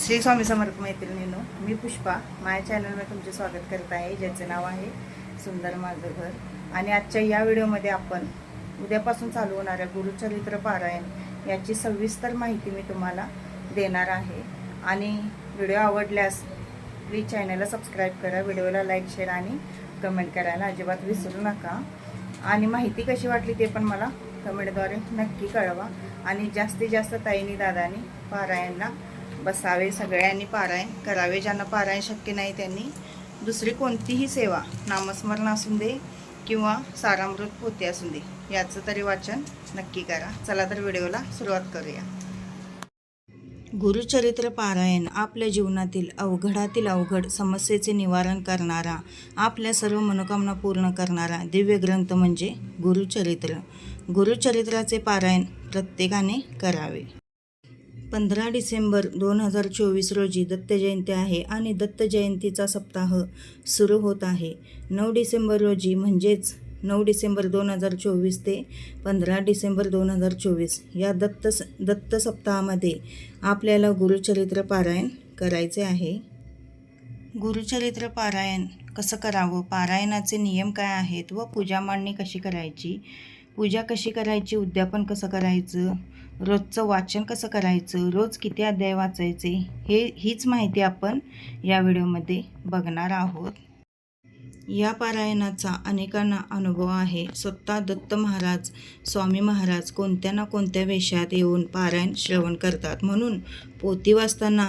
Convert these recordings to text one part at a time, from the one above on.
श्री स्वामी समर्थ मैत्रिणीनो मी पुष्पा. माझ्या चॅनलमध्ये तुमचे स्वागत करत आहे. ज्याचं नाव आहे सुंदर माझं घर. आणि आजच्या या व्हिडिओमध्ये आपण उद्यापासून चालू होणाऱ्या गुरुचरित्र पारायण याची सविस्तर माहिती मी तुम्हाला देणार आहे. आणि व्हिडिओ आवडल्यास प्लीज चॅनलला सबस्क्राईब करा व्हिडिओला लाईक शेअर आणि कमेंट करायला अजिबात विसरू नका. आणि माहिती कशी वाटली ते पण मला कमेंटद्वारे नक्की कळवा. आणि जास्तीत जास्त ताईनी दादानी पारायणला बसावे सगळ्यांनी पारायण करावे ज्यांना पारायण शक्य नाही त्यांनी दुसरी कोणतीही सेवा नामस्मरण असून दे किंवा सारामृत पोते असू दे याचं तरी वाचन नक्की करा. चला तर व्हिडिओला सुरुवात करूया. गुरुचरित्र पारायण आपल्या जीवनातील अवघडातील अवघड समस्येचे निवारण करणारा आपल्या सर्व मनोकामना पूर्ण करणारा दिव्य ग्रंथ म्हणजे गुरुचरित्र. गुरुचरित्राचे पारायण प्रत्येकाने करावे. पंधरा डिसेंबर दोन हजार चोवीस रोजी दत्त जयंती आहे आणि दत्त जयंतीचा सप्ताह सुरू होत आहे. नऊ डिसेंबर रोजी म्हणजेच नऊ डिसेंबर दोन हजार चोवीस ते पंधरा डिसेंबर दोन हजार चोवीस या दत्त स दत्त सप्ताहामध्ये आपल्याला गुरुचरित्र पारायण करायचे आहे. गुरुचरित्र पारायण कसं करावं? पारायणाचे नियम काय आहेत व पूजा मांडणी कशी करायची? पूजा कशी करायची उद्यापन कसं करायचं रोजचं वाचन कसं करायचं रोज किती अध्याय वाचायचे हे हीच माहिती आपण या व्हिडिओमध्ये बघणार आहोत. या पारायणाचा अनेकांना अनुभव आहे. स्वतः दत्त महाराज स्वामी महाराज कोणत्या ना कोणत्या वेशात येऊन पारायण श्रवण करतात. म्हणून पोती वाचताना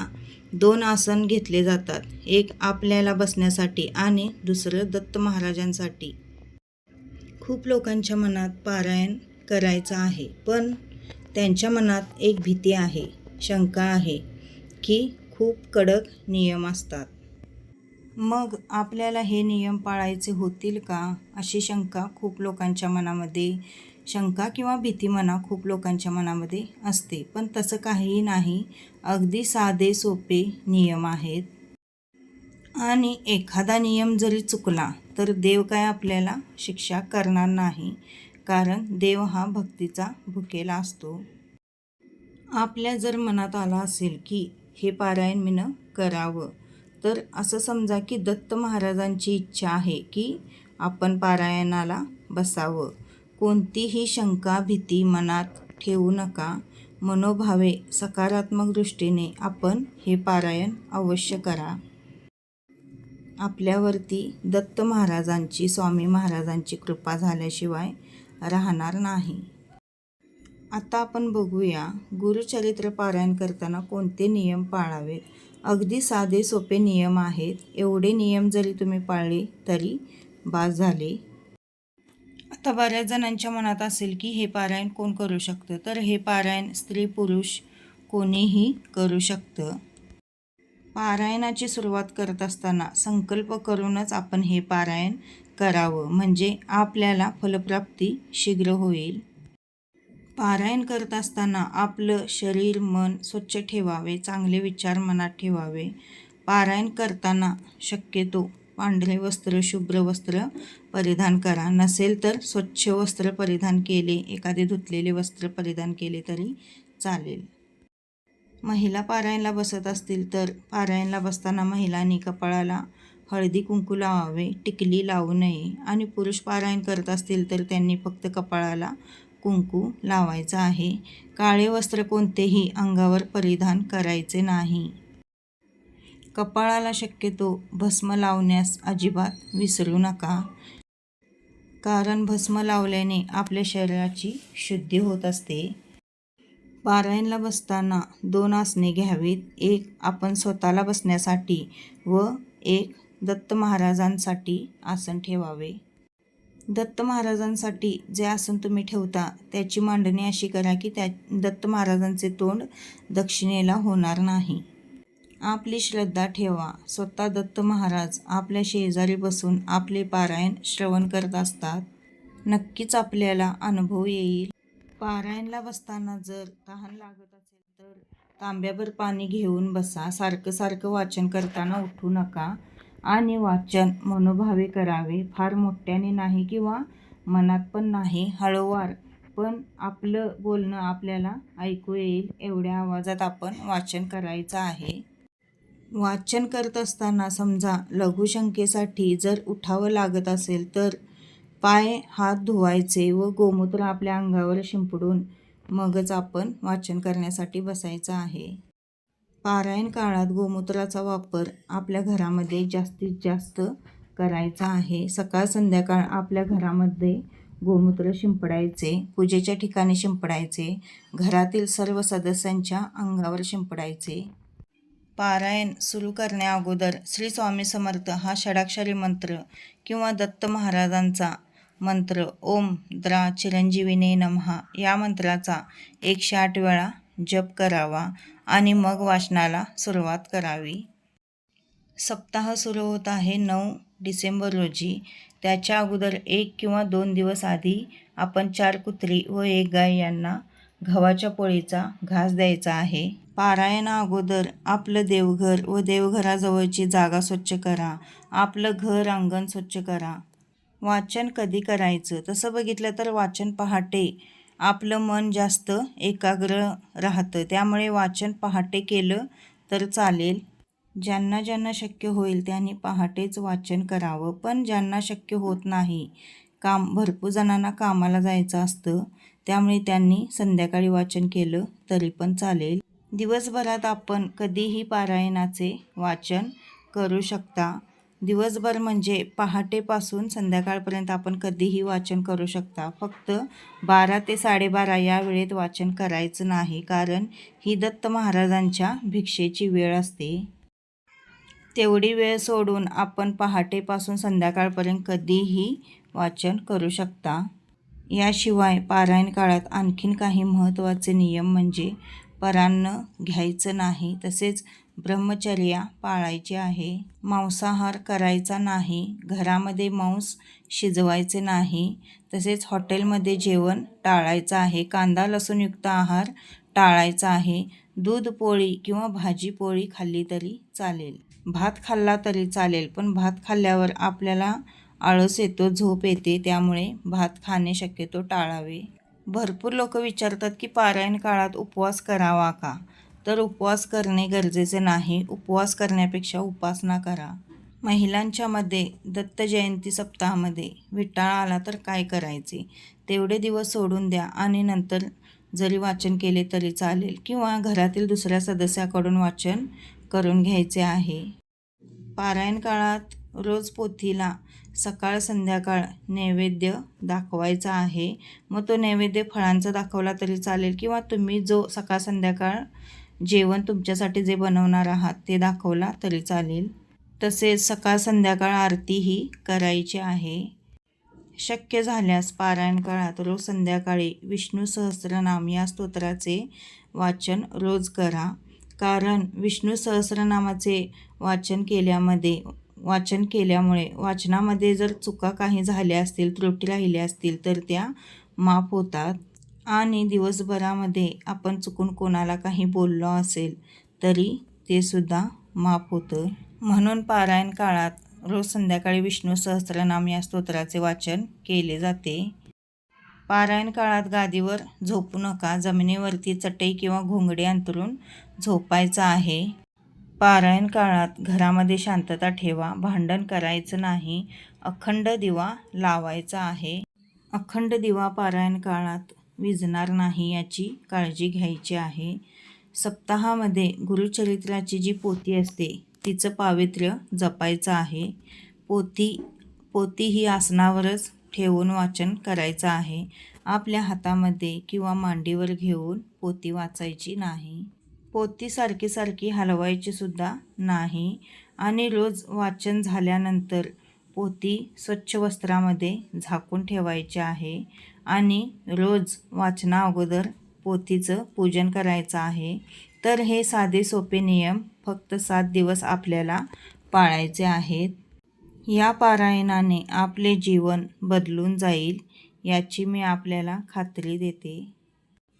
दोन आसन घेतले जातात. एक आपल्याला बसण्यासाठी आणि दुसरं दत्त महाराजांसाठी. खूप लोकांच्या मनात पारायण करायचं आहे पण त्यांच्या मनात एक भीती आहे शंका आहे की खूप कडक नियम असतात. मग आपल्याला हे नियम पाळायचे होतील का? अशी शंका खूप लोकांच्या मनामध्ये शंका किंवा भीती म्हणा खूप लोकांच्या मनामध्ये असते पण तसं काहीही नाही. अगदी साधे सोपे नियम आहेत. आणि एखादा नियम जरी चुकला तर देव काय आपल्याला शिक्षा करणार नाही कारण देव हा भक्तीचा भुकेला असतो. आपल्या जर मनात आला असेल की हे पारायण मीनं करावं तर असं समजा की दत्त महाराजांची इच्छा आहे की आपण पारायणाला बसावं. कोणतीही शंका भीती मनात ठेवू नका. मनोभावे सकारात्मक दृष्टीने आपण हे पारायण अवश्य करा. आपल्यावरती दत्त महाराजांची स्वामी महाराजांची कृपा झाल्याशिवाय राहणार नाही. आता आपण बघूया गुरुचरित्र पारायण करताना कोणते नियम पाळावेत अगदी साधे सोपे नियम आहेत. एवढे नियम जरी तुम्ही पाळले तरी बास झाले. आता बऱ्याच जणांच्या मनात असेल की हे पारायण कोण करू शकतं? तर हे पारायण स्त्री पुरुष कोणीही करू शकतं. पारायणाची सुरुवात करत असताना संकल्प करूनच आपण हे पारायण करावं. म्हणजे आपल्याला फलप्राप्ती शीघ्र होईल. पारायण करत असताना आपलं शरीर मन स्वच्छ ठेवावे चांगले विचार मनात ठेवावे. पारायण करताना शक्यतो पांढरे वस्त्र शुभ्र वस्त्र परिधान करा. नसेल तर स्वच्छ वस्त्र परिधान केले एखादे धुतलेले वस्त्र परिधान केले तरी चालेल. महिला पारायणला बसत असतील तर पारायणला बसताना महिलांनी कपाळाला हळदी कुंकू लावावे टिकली लावू नये. आणि पुरुष पारायण करत असतील तर त्यांनी फक्त कपाळाला कुंकू लावायचा आहे. काळे वस्त्र कोणतेही अंगावर परिधान करायचे नाही. कपाळाला शक्यतो भस्म लावण्यास अजिबात विसरू नका. कारण भस्म लावल्याने आपल्या शरीराची शुद्धी होत असते. पारायणला बसताना दोन आसने घ्यावीत. एक आपण स्वतःला बसण्यासाठी व एक दत्त महाराजांसाठी आसन ठेवावे. दत्त महाराजांसाठी जे आसन तुम्ही ठेवता त्याची मांडणी अशी करा की त्या दत्त महाराजांचे तोंड दक्षिणेला होणार नाही. आपली श्रद्धा ठेवा. स्वतः दत्त महाराज आपल्या शेजारी बसून आपले पारायण श्रवण करत असतात. नक्कीच आपल्याला अनुभव येईल. पारायणला बसताना जर तहान लागत असेल तर तांब्याभर पाणी घेऊन बसा. सारखं सारखं वाचन करताना उठू नका. आणि वाचन मनोभावे करावे. फार मोठ्याने नाही किंवा मनात पण नाही. हळूवार पण आपलं बोलणं आपल्याला ऐकू येईल. एवढ्या आवाजात आपण वाचन करायचं आहे. वाचन करत असताना समजा लघुशंकेसाठी जर उठावं लागत असेल तर पाय हात धुवायचे व गोमूत्र आपल्या अंगावर शिंपडून मगच आपण वाचन करण्यासाठी बसायचं आहे. पारायण काळात गोमूत्राचा वापर आपल्या घरामध्ये जास्तीत जास्त करायचा आहे. सकाळ संध्याकाळ आपल्या घरामध्ये गोमूत्र शिंपडायचे पूजेच्या ठिकाणी शिंपडायचे घरातील सर्व सदस्यांच्या अंगावर शिंपडायचे. पारायण सुरू करण्याअगोदर श्री स्वामी समर्थ हा षडाक्षरी मंत्र किंवा दत्त महाराजांचा मंत्र ओम द्रा चिरंजीविने नमहा. या मंत्राचा एकशे आठ वेळा जप करावा आणि मग वाचनाला सुरुवात करावी. सप्ताह सुरू होत आहे नऊ डिसेंबर रोजी. त्याच्या अगोदर एक किंवा दोन दिवस आधी आपण चार कुत्री व एक गाय यांना गव्हाच्या पोळीचा घास द्यायचा आहे. पारायणा अगोदर आपलं देवघर व देवघराजवळची जागा स्वच्छ करा. आपलं घर अंगण स्वच्छ करा. वाचन कधी करायचं? तसं बघितलं तर वाचन पहाटे आपलं मन जास्त एकाग्र राहतं. त्यामुळे वाचन पहाटे केलं तर चालेल. ज्यांना ज्यांना शक्य होईल त्यांनी पहाटेच वाचन करावं. पण ज्यांना शक्य होत नाही काम भरपूर जणांना कामाला जायचं असतं. त्यामुळे त्यांनी संध्याकाळी वाचन केलं तरी पण चालेल. दिवसभरात आपण कधीही पारायणाचे वाचन करू शकता. दिवसभर म्हणजे पहाटेपासून संध्याकाळपर्यंत आपण कधीही वाचन करू शकता. फक्त बारा ते साडेबारा या वेळेत वाचन करायचं नाही कारण ही दत्त महाराजांच्या भिक्षेची वेळ असते. तेवढी वेळ सोडून आपण पहाटेपासून संध्याकाळपर्यंत कधीही वाचन करू शकता. याशिवाय पारायण काळात आणखीन काही महत्त्वाचे नियम म्हणजे परान्न घ्यायचं नाही तसेच ब्रह्मचर्या पाळायची आहे. मांसाहार करायचा नाही. घरामध्ये मांस शिजवायचे नाही. तसेच हॉटेलमध्ये जेवण टाळायचं आहे. कांदा लसूणयुक्त आहार टाळायचा आहे. दूध पोळी किंवा भाजी पोळी खाल्ली तरी चालेल. भात खाल्ला तरी चालेल पण भात खाल्ल्यावर आपल्याला आळस येतो झोप येते. त्यामुळे भात खाणे शक्यतो टाळावे. भरपूर लोक विचारतात की पारायण काळात उपवास करावा का? तर उपवास करणे गरजेचे नाही. उपवास करण्यापेक्षा उपासना करा. महिलांच्यामध्ये दत्त जयंती सप्ताहामध्ये विटाळ आला तर काय करायचे? तेवढे दिवस सोडून द्या आणि नंतर जरी वाचन केले तरी चालेल किंवा घरातील दुसऱ्या सदस्याकडून वाचन करून घ्यायचे आहे. पारायण काळात रोज पोथीला सकाळ संध्याकाळ नैवेद्य दाखवायचा आहे. मग तो नैवेद्य फळांचा दाखवला तरी चालेल किंवा तुम्ही जो सकाळ संध्याकाळ जेवण तुमच्यासाठी जे बनवणार आहात ते दाखवला तरी चालेल. तसेच सकाळ संध्याकाळ आरतीही करायची आहे. शक्य झाल्यास पारायण काळात रोज संध्याकाळी विष्णू सहस्रनाम या स्तोत्राचे वाचन रोज करा. कारण विष्णू सहस्रनामाचे वाचन केल्यामध्ये वाचन केल्यामुळे वाचनामध्ये जर चुका काही झाल्या असतील त्रुटी राहिल्या असतील तर त्या माफ होतात. आणि दिवसभरामध्ये आपण चुकून कोणाला काही बोललो असेल तरी ते सुद्धा माफ होतं. म्हणून पारायण काळात रोज संध्याकाळी विष्णू सहस्रनाम या स्तोत्राचे वाचन केले जाते. पारायण काळात गादीवर झोपू नका जमिनीवरती चटई किंवा घोंगडी अंतरून झोपायचं आहे. पारायण काळात घरामध्ये शांतता ठेवा भांडण करायचं नाही अखंड दिवा लावायचा आहे. अखंड दिवा पारायण काळात विझणार नाही याची काळजी घ्यायची आहे. सप्ताहामध्ये गुरुचरित्राची जी पोथी असते तिचं पावित्र्य जपायचं आहे. पोथी पोथी ही आसनावरच ठेवून वाचन करायचं आहे. आपल्या हातामध्ये किंवा मांडीवर घेऊन पोती वाचायची नाही. पोती सारखी सारखी हलवायची सुद्धा नाही. आणि रोज वाचन झाल्यानंतर पोती स्वच्छ वस्त्रामध्ये झाकून ठेवायची आहे. आणि रोज वाचना अगोदर पोथीचं पूजन करायचं आहे. तर हे साधे सोपे नियम फक्त सात दिवस आपल्याला पाळायचे आहेत. या पारायणाने आपले जीवन बदलून जाईल याची मी आपल्याला खात्री देते.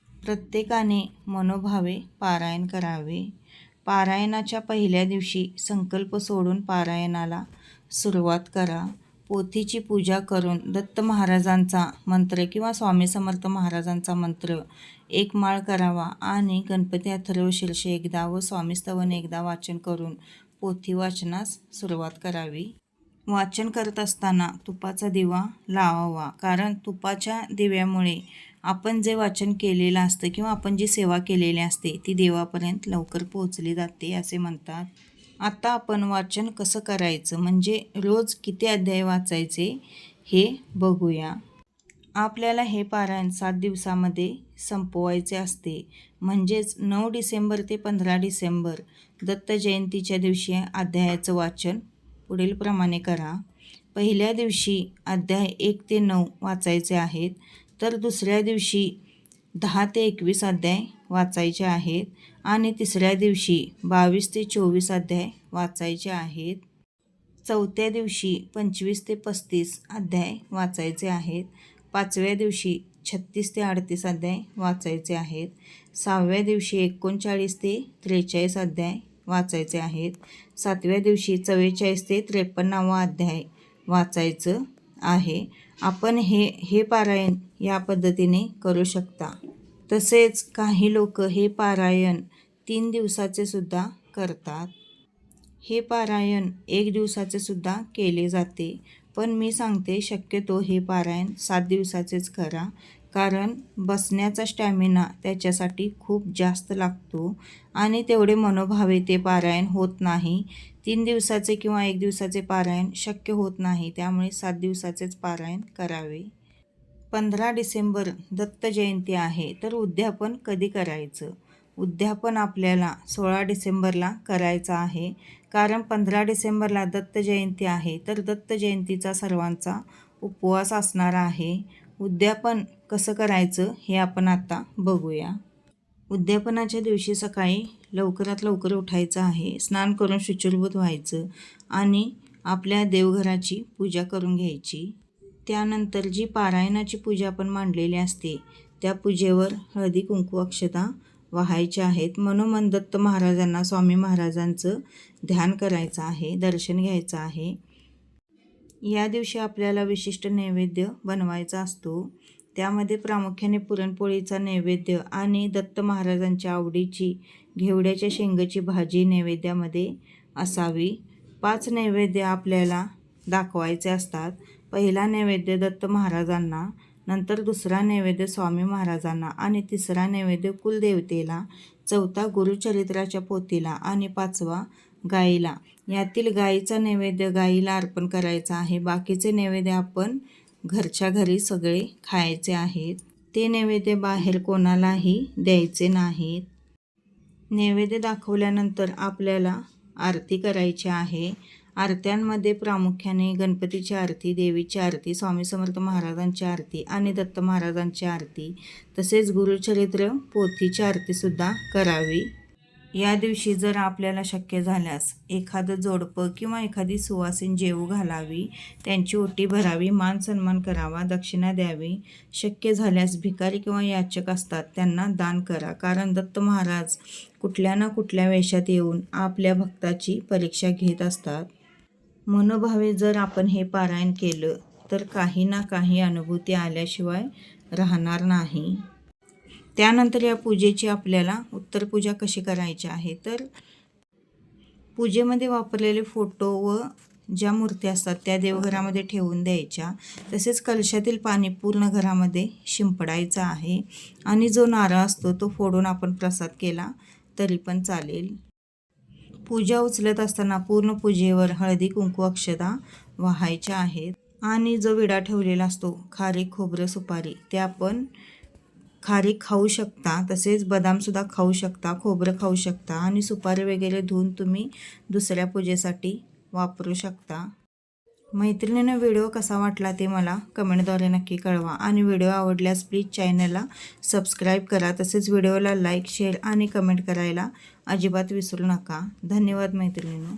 प्रत्येकाने मनोभावे पारायण करावे. पारायणाच्या पहिल्या दिवशी संकल्प सोडून पारायणाला सुरुवात करा. पोथीची पूजा करून दत्त महाराजांचा मंत्र किंवा स्वामी समर्थ महाराजांचा मंत्र एक माळ करावा आणि गणपती अथर्वशीर्ष एकदा व स्वामीस्तवन एकदा वाचन करून पोथी वाचनास सुरुवात करावी. वाचन करत असताना तुपाचा दिवा लावावा कारण तुपाच्या दिव्यामुळे आपण जे वाचन केलेलं असतं किंवा आपण जी सेवा केलेली असते ती देवापर्यंत लवकर पोहोचली जाते असे म्हणतात. आता आपण वाचन कसं करायचं? म्हणजे रोज किती अध्याय वाचायचे? हे बघूया. आपल्याला हे पारायण सात दिवसामध्ये संपवायचे असते. म्हणजेच नऊ डिसेंबर ते पंधरा डिसेंबर दत्त जयंतीच्या दिवशी अध्यायाचं वाचन पुढीलप्रमाणे करा. पहिल्या दिवशी अध्याय एक ते नऊ वाचायचे आहेत तर दुसऱ्या दिवशी दहा ते एकवीस अध्याय वाचायचे आहेत आणि तिसऱ्या दिवशी बावीस ते चोवीस अध्याय वाचायचे आहेत. चौथ्या दिवशी पंचवीस ते पस्तीस अध्याय वाचायचे आहेत. पाचव्या दिवशी छत्तीस ते अडतीस अध्याय वाचायचे आहेत. सहाव्या दिवशी एकोणचाळीस ते त्रेचाळीस अध्याय वाचायचे आहेत. सातव्या दिवशी चव्वेचाळीस ते त्रेपन्नावा अध्याय वाचायचं आहे. आपण हे हे पारायण या पद्धतीने करू शकता. तसेच काही लोक हे पारायण तीन दिवसाचे सुद्धा करतात. हे पारायण एक दिवसाचे सुद्धा केले जाते. पण मी सांगते शक्यतो हे पारायण सात दिवसाचेच करा. कारण बसण्याचा स्टॅमिना त्याच्यासाठी खूप जास्त लागतो आणि तेवढे मनोभावे ते पारायण होत नाही. तीन दिवसाचे किंवा एक दिवसाचे पारायण शक्य होत नाही त्यामुळे सात दिवसाचेच पारायण करावे. पंधरा डिसेंबर दत्त जयंती आहे तर उद्यापन कधी करायचं? उद्यापन आपल्याला सोळा डिसेंबरला करायचं आहे. कारण पंधरा डिसेंबरला दत्त जयंती आहे तर दत्त जयंतीचा सर्वांचा उपवास असणार आहे. उद्यापन कसं करायचं हे आपण आता बघूया. उद्यापनाच्या दिवशी सकाळी लवकरात लवकर उठायचं आहे. स्नान करून शुचिर्भूत व्हायचं आणि आपल्या देवघराची पूजा करून घ्यायची. त्यानंतर जी पारायणाची पूजा आपण मांडलेली असते त्या पूजेवर हळदी कुंकू अक्षता वाहायच्या आहेत. मनोमन दत्त महाराजांना स्वामी महाराजांचं ध्यान करायचं आहे दर्शन घ्यायचं आहे. या दिवशी आपल्याला विशिष्ट नैवेद्य बनवायचा असतो. त्यामध्ये प्रामुख्याने पुरणपोळीचा नैवेद्य आणि दत्त महाराजांच्या आवडीची घेवड्याच्या शेंगाची भाजी नैवेद्यामध्ये असावी. पाच नैवेद्य आपल्याला दाखवायचे असतात. पहिला नैवेद्य दत्त महाराजांना नंतर दुसरा नैवेद्य स्वामी महाराजांना आणि तिसरा नैवेद्य कुलदेवतेला चौथा गुरुचरित्राच्या पोथीला आणि पाचवा गाईला. यातील गाईचा नैवेद्य गाईला अर्पण करायचा आहे. बाकीचे नैवेद्य आपण घरच्या घरी सगळे खायचे आहेत. ते नैवेद्य बाहेर कोणालाही द्यायचे नाहीत. नैवेद्य दाखवल्यानंतर आपल्याला आरती करायची आहे. आरत्यांमध्ये प्रामुख्याने गणपतीची आरती देवीची आरती स्वामी समर्थ महाराजांची आरती आणि दत्त महाराजांची आरती तसेच गुरुचरित्र पोथीची आरतीसुद्धा करावी. या दिवशी जर आपल्याला शक्य झाल्यास एखादं जोडपं किंवा एखादी सुवासीन जेवू घालावी त्यांची ओटी भरावी मान सन्मान करावा दक्षिणा द्यावी शक्य झाल्यास भिकारी किंवा याचक असतात त्यांना दान करा. कारण दत्त महाराज कुठल्या ना कुठल्या वेशात येऊन आपल्या भक्ताची परीक्षा घेत असतात. मनोभावे जर आपण हे पारायण केलं तर काही ना काही अनुभूती आल्याशिवाय राहणार नाही. त्यानंतर या पूजेची आपल्याला उत्तर पूजा कशी करायची आहे तर पूजेमध्ये वापरलेले फोटो व ज्या मूर्ती असतात त्या देवघरामध्ये ठेवून द्यायच्या. तसेच कलशातील पाणी पूर्ण घरामध्ये शिंपडायचं आहे आणि जो नारळ असतो तो फोडून आपण प्रसाद केला तरी पण चालेल. पूजा उचलत असताना पूर्ण पूजेवर हळदी कुंकू अक्षदा वाहायच्या आहेत. आणि जो विडा ठेवलेला असतो खारी खोबरं सुपारी ते आपण खारी खाऊ शकता तसेच बदामसुद्धा खाऊ शकता खोबरं खाऊ शकता आणि सुपारी वगैरे धुवून तुम्ही दुसऱ्या पूजेसाठी वापरू शकता. मैत्रिणीनं व्हिडिओ कसा वाटला ते मला कमेंटद्वारे नक्की कळवा आणि व्हिडिओ आवडल्यास प्लीज चॅनलला सबस्क्राईब करा तसेच व्हिडिओला लाईक शेअर आणि कमेंट करायला अजिबात विसरू नका. धन्यवाद मैत्रिणीनं.